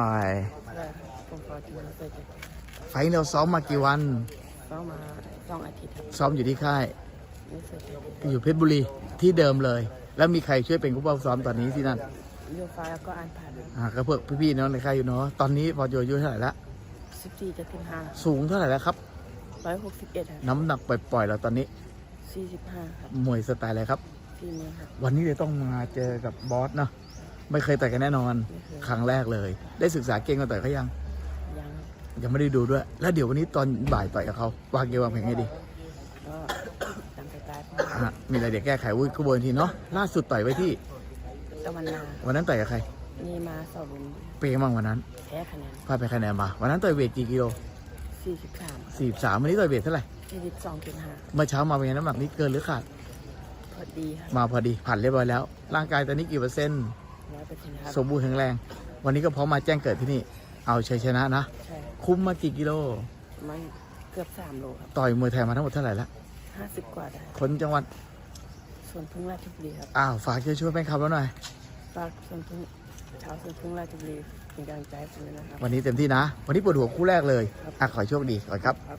ไปได้ผมขอที่มันเสร็จไฟล์เราซ้อมมากี่วันซ้อมมาสองอาทิตย์ครับซ้อมอยู่ที่ค่ายไม่เสร็จอยู่เพชรบุรีที่เดิมเลย แล้วมีใครช่วยเป็นผู้บังซ้อมตอนนี้ที่นั่นโยฟ้าแล้วก็อ่านผ่านอ่าก็เพื่อพี่ๆน้องในค่ายอยู่เนาะตอนนี้พอโยอายุเท่าไหร่ละสิบสี่จะถึงห้าสูงเท่าไหร่แล้วครับร้อยหกสิบเอ็ดครับน้ำหนักปล่อยๆเราตอนนี้สี่สิบห้าครับมวยสไตล์อะไรครับที่นี้ครับวันนี้เลยต้องมาเจอกับบอสเนาะ ไม่เคยต่อยกันแน่นอน ไม่เคย ครั้งแรกเลย ได้ศึกษาเก่งกันต่อยเขายัง ยังครับยังไม่ได้ดูด้วย แล้วเดี๋ยววันนี้ตอนบ่ายต่อยกับเขาวางเกมวางแผนไงดีก็ตามสไตล์ของอะมีอะไรเดี๋ยวแก้ไขวุ้ยกระบวนทีเนาะล่าสุดต่อยไว้ที่ตะวันนาวันนั้นต่อยกับใครนี่มาสอบบุญเปย์มั่งวันนั้นแพ้คะแนนพลาดไปคะแนนมา วันนั้นต่อยเวทกี่กิโลสี่สิบสามสี่สามวันนี้ต่อยเวทเท่าไหร่สี่สิบสองจุดห้าเมื่อเช้ามาเป็นไงน้ำหนักนี้เกินหรือขาดพอดีครับมาพอดีผ่านเรียบร้อยแล้ว ร่างกายตอนนี้กี่เปอร์เซ็นต์ ร้อยเปอร์เซ็นต์ครับ สมบูรณ์แข็งแรง วันนี้ก็พร้อมมาแจ้งเกิดที่นี่ เอาชัยชนะนะ ใช่คุ้มมากี่กิโลมันเกือบสามโลครับต่อยมวยไทยมาทั้งหมดเท่าไหร่ละห้าสิบกว่าได้คนจังหวัด ส่วนพึ่งราชบุรีครับอ้าว ฝากช่วยช่วยแฟนคลับแล้วหน่อย ฝากส่วนพึ่งชาวส่วนพึ่งราชบุรีเป็นกำลังใจให้ผมด้วยนะครับ วันนี้เต็มที่นะ วันนี้ปวดหัวคู่แรกเลย อะ ขอให้โชคดีขอให้ครับ ครับ